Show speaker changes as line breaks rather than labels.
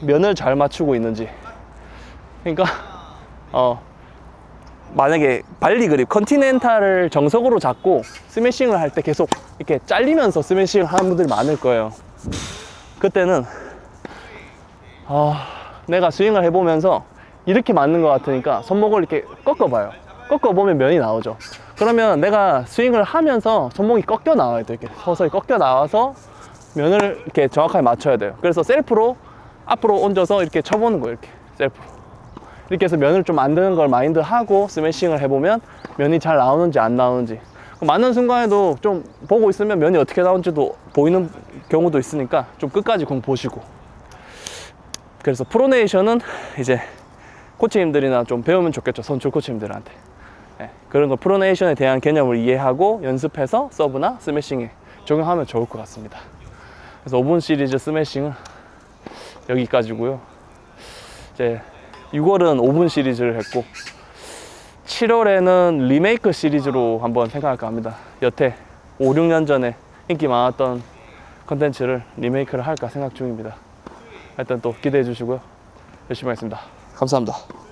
면을 잘 맞추고 있는지. 그러니까 어 만약에 발리 그립 컨티넨탈을 정석으로 잡고 스매싱을 할 때 계속 이렇게 잘리면서 스매싱을 하는 분들이 많을 거예요. 그때는 아, 내가 스윙을 해보면서 이렇게 맞는 것 같으니까 손목을 이렇게 꺾어봐요. 꺾어보면 면이 나오죠. 그러면 내가 스윙을 하면서 손목이 꺾여 나와야 돼요. 이렇게 서서히 꺾여 나와서 면을 이렇게 정확하게 맞춰야 돼요. 그래서 셀프로 앞으로 얹어서 이렇게 쳐보는 거예요. 이렇게 셀프로. 이렇게 해서 면을 좀 만드는 걸 마인드 하고 스매싱을 해보면 면이 잘 나오는지 안 나오는지 맞는 순간에도 좀 보고 있으면 면이 어떻게 나오는지도 보이는 경우도 있으니까 좀 끝까지 공 보시고 그래서 프로네이션은 이제 코치님들이나 좀 배우면 좋겠죠 선출 코치님들한테 예, 그런 거 프로네이션에 대한 개념을 이해하고 연습해서 서브나 스매싱에 적용하면 좋을 것 같습니다 그래서 5분 시리즈 스매싱은 여기까지고요 이제 6월은 5분 시리즈를 했고 7월에는 리메이크 시리즈로 한번 생각할까 합니다. 여태 5, 6년 전에 인기 많았던 컨텐츠를 리메이크를 할까 생각 중입니다. 하여튼 또 기대해 주시고요. 열심히 하겠습니다. 감사합니다.